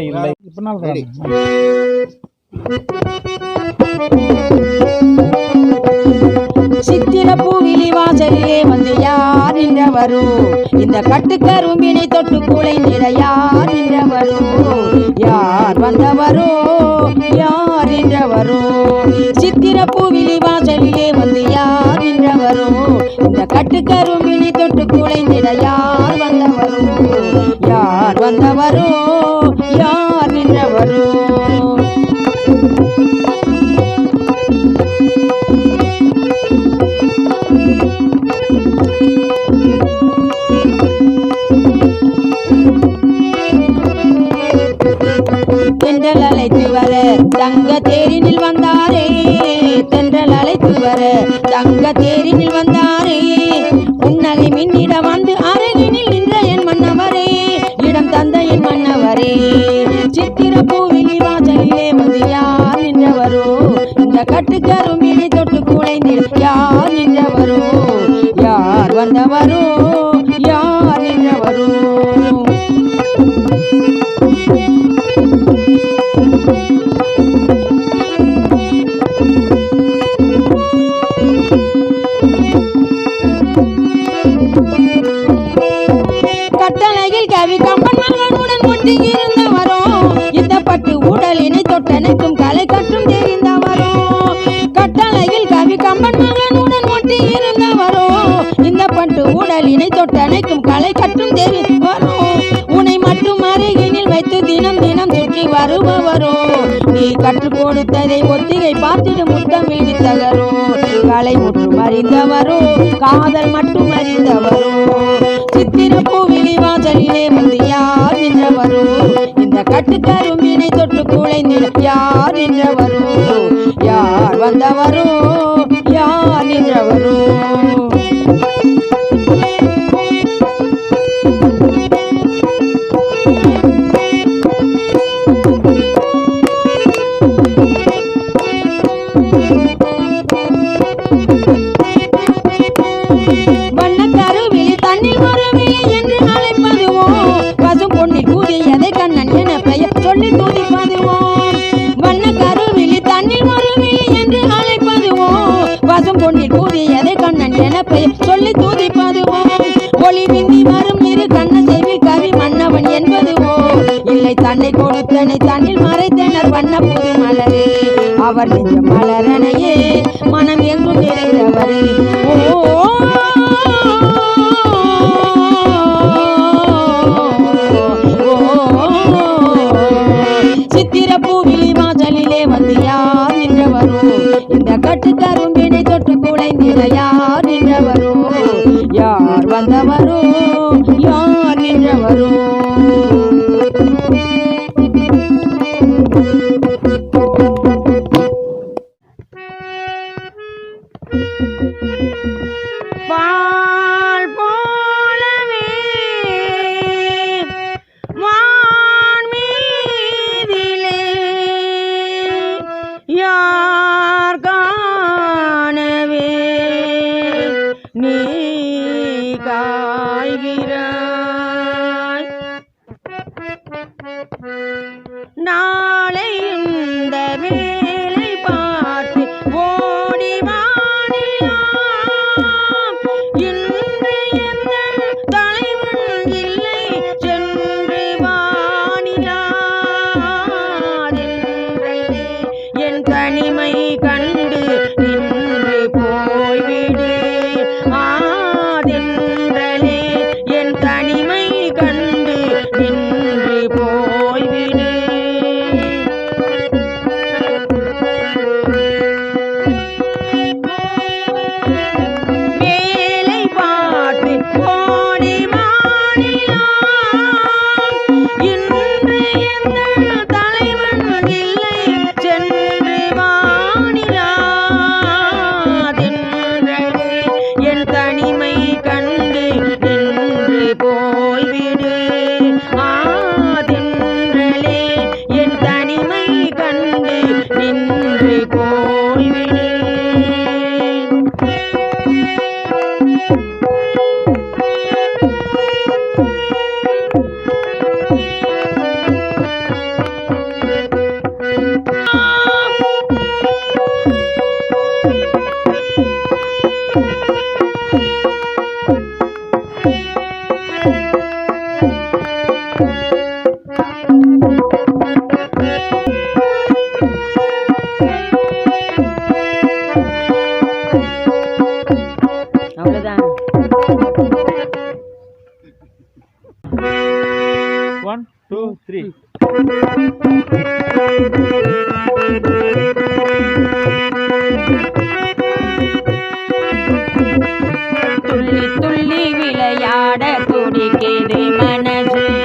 இல்லை. இல்லை. நின்றவரோ இந்த கட்டுக்கரும்பினை தொட்டு குலைந்திட யார் நின்றவரோ? யார் வந்தவரோ? யார் நின்றவரோ? சித்திர பூவிலி வாசலிலே வந்து யார் நின்றவரோ? இந்த கட்டுக்கரும்பினை தொட்டு குலைந்திட யார் வந்தவரோ? யார் வந்தவரோ? தங்க தேரினில் வந்தாரே தென்றல் அழைத்து வர. தங்க தேரினில் வந்தாரே உன்னகை மின்னிட வந்து அருகினில் நின்ற என் மன்னவரே இடம் தந்த என் மன்னவரே. சித்திர பூவிலி வாசலிலே வந்து நின்றவரோ இந்த கட்டுக்கரும் கட்டளையில் கவி கம்பன் மகனுடன் ஒட்டி இந்த பட்டு உடலினை தொட்டனைக்கும் கலை கற்றும் தெரிந்த வரும். கட்டளையில் கவி கம்பன் மகனுடன் ஒட்டி இருந்தவரோ இந்த பட்டு உடலினை தொட்டனைக்கும் கலை கற்றும் தெரிந்து வரும். உன்னை மட்டும் அருகினில் வைத்து தினம் தினம் சுற்றி வருபவரோ நீ கற்றுக் கொடுத்ததை ஒத்திகை பார்த்திடு முத்தம் விழித்தகரோ கலை முற்றும் அறிந்தவரோ காதல் மட்டும் அறிந்தவரோ. சித்திர பூவிலி வாசலிலே வந்து யார் நின்றவரோ? இந்த கட்டுக்கரும்பினை தொட்டு குலைந்திட யார் நின்றவரோ? யார் வந்தவரோ? யார் நின்றவரோ? பசும் பொன்னில் கண்ணன் என பெயர் சொல்லி துதிப்பதுவோ ஒளி மிந்தி வரும் இரு கண்ண செவில் கவி மன்னவன் என்பதுவோ இல்லை தன்னை கொடுத்தனை தன்னில் மறைத்தனர் வண்ண புது மலரே. அவர் நெஞ்ச மலரனையே மனம் எங்கும் நிறைந்தவரே துள்ளி துள்ளி விளையாட துடிக்கிது மனசு.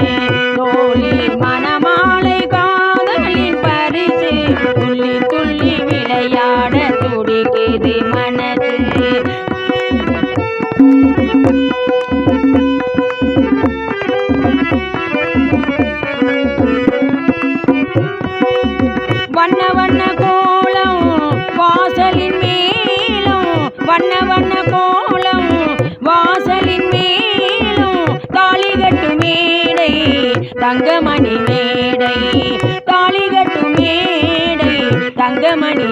தங்கமணி மேடை தாலி கட்டும் மேடை தங்கமணி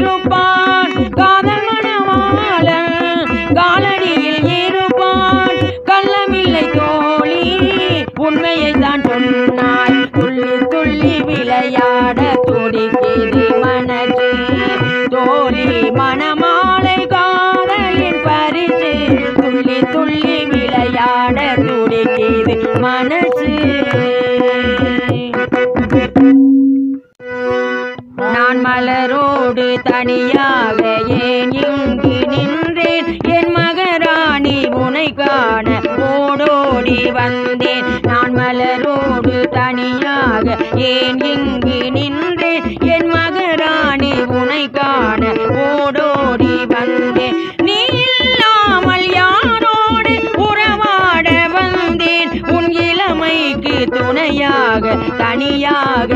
রূপা ஓடி வந்தேன். நான் மலரோடு தனியாக ஏன் இங்கு நின்றேன்? என் மகராணி உனை காண ஓடோடி வந்தேன். நீ இல்லாமல் யாரோடு உறவாட வந்தேன்? உன் இளமைக்கு துணையாக தனியாக